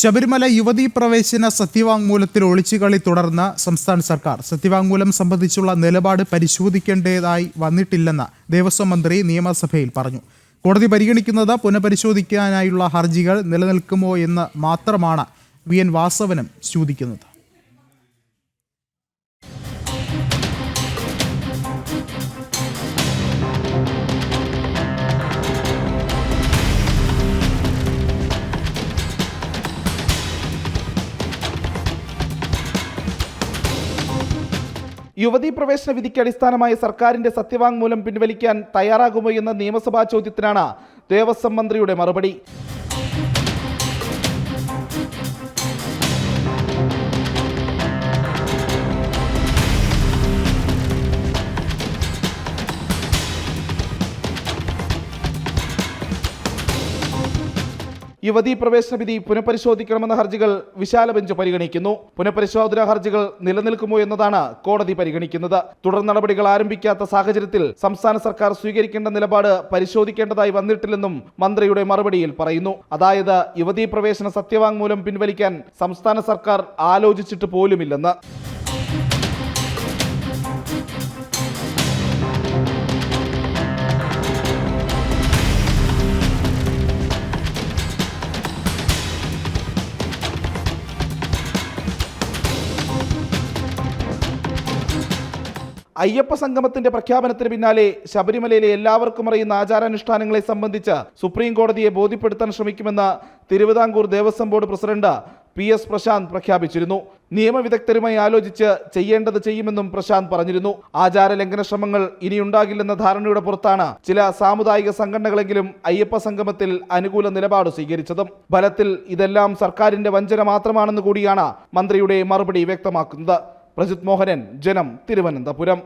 ശബരിമല യുവതീ പ്രവേശന സത്യവാങ്മൂലത്തിൽ ഒളിച്ചുകളി തുടർന്ന് സംസ്ഥാന സർക്കാർ. സത്യവാങ്മൂലം സംബന്ധിച്ചുള്ള നിലപാട് പരിശോധിക്കേണ്ടതായി വന്നിട്ടില്ലെന്ന് ദേവസ്വം മന്ത്രി നിയമസഭയിൽ പറഞ്ഞു. കോടതി പരിഗണിക്കുന്നത് പുനഃപരിശോധിക്കാനായുള്ള ഹർജികൾ നിലനിൽക്കുമോ എന്ന് മാത്രമാണ് വി എൻ വാസവനും ചോദിക്കുന്നത്. യുവതീ പ്രവേശന വിധിക്ക് അടിസ്ഥാനമായ സർക്കാരിന്റെ സത്യവാങ്മൂലം പിൻവലിക്കാൻ തയ്യാറാകുമോ എന്ന നിയമസഭാ ചോദ്യത്തിനാണ് ദേവസ്വം മന്ത്രിയുടെ മറുപടി. യുവതീ പ്രവേശന വിധി പുനഃപരിശോധിക്കണമെന്ന ഹർജികൾ വിശാല ബെഞ്ച് പരിഗണിക്കുന്നു. പുനഃപരിശോധനാ ഹർജികൾ നിലനിൽക്കുമോ എന്നതാണ് കോടതി പരിഗണിക്കുന്നത്. തുടർ നടപടികൾ ആരംഭിക്കാത്ത സാഹചര്യത്തിൽ സംസ്ഥാന സർക്കാർ സ്വീകരിക്കേണ്ട നിലപാട് പരിശോധിക്കേണ്ടതായി വന്നിട്ടില്ലെന്നും മന്ത്രിയുടെ മറുപടിയിൽ പറയുന്നു. അതായത് യുവതീ പ്രവേശന സത്യവാങ്മൂലം പിൻവലിക്കാൻ സംസ്ഥാന സർക്കാർ ആലോചിച്ചിട്ട് പോലുമില്ലെന്ന്. അയ്യപ്പ സംഗമത്തിന്റെ പ്രഖ്യാപനത്തിന് പിന്നാലെ ശബരിമലയിലെ എല്ലാവർക്കും അറിയുന്ന ആചാരാനുഷ്ഠാനങ്ങളെ സംബന്ധിച്ച് സുപ്രീം കോടതിയെ ബോധ്യപ്പെടുത്താൻ ശ്രമിക്കുമെന്ന് Thiruvithamkoor Devaswom board president P S Prasanth പ്രഖ്യാപിച്ചിരുന്നു. നിയമവിദഗ്ധരുമായി ആലോചിച്ച് ചെയ്യേണ്ടത് ചെയ്യുമെന്നും പ്രശാന്ത് പറഞ്ഞിരുന്നു. ആചാര ലംഘന ശ്രമങ്ങൾ ഇനിയുണ്ടാകില്ലെന്ന ധാരണയുടെ പുറത്താണ് ചില സാമുദായിക സംഘടനകളെങ്കിലും അയ്യപ്പ സംഗമത്തിൽ അനുകൂല നിലപാട് സ്വീകരിച്ചതും. ഫലത്തിൽ ഇതെല്ലാം സർക്കാരിന്റെ വഞ്ചന മാത്രമാണെന്ന് കൂടിയാണ് മന്ത്രിയുടെ മറുപടി വ്യക്തമാക്കുന്നത്. പ്രജിത് മോഹനൻ ജനം തിരുവനന്തപുരം.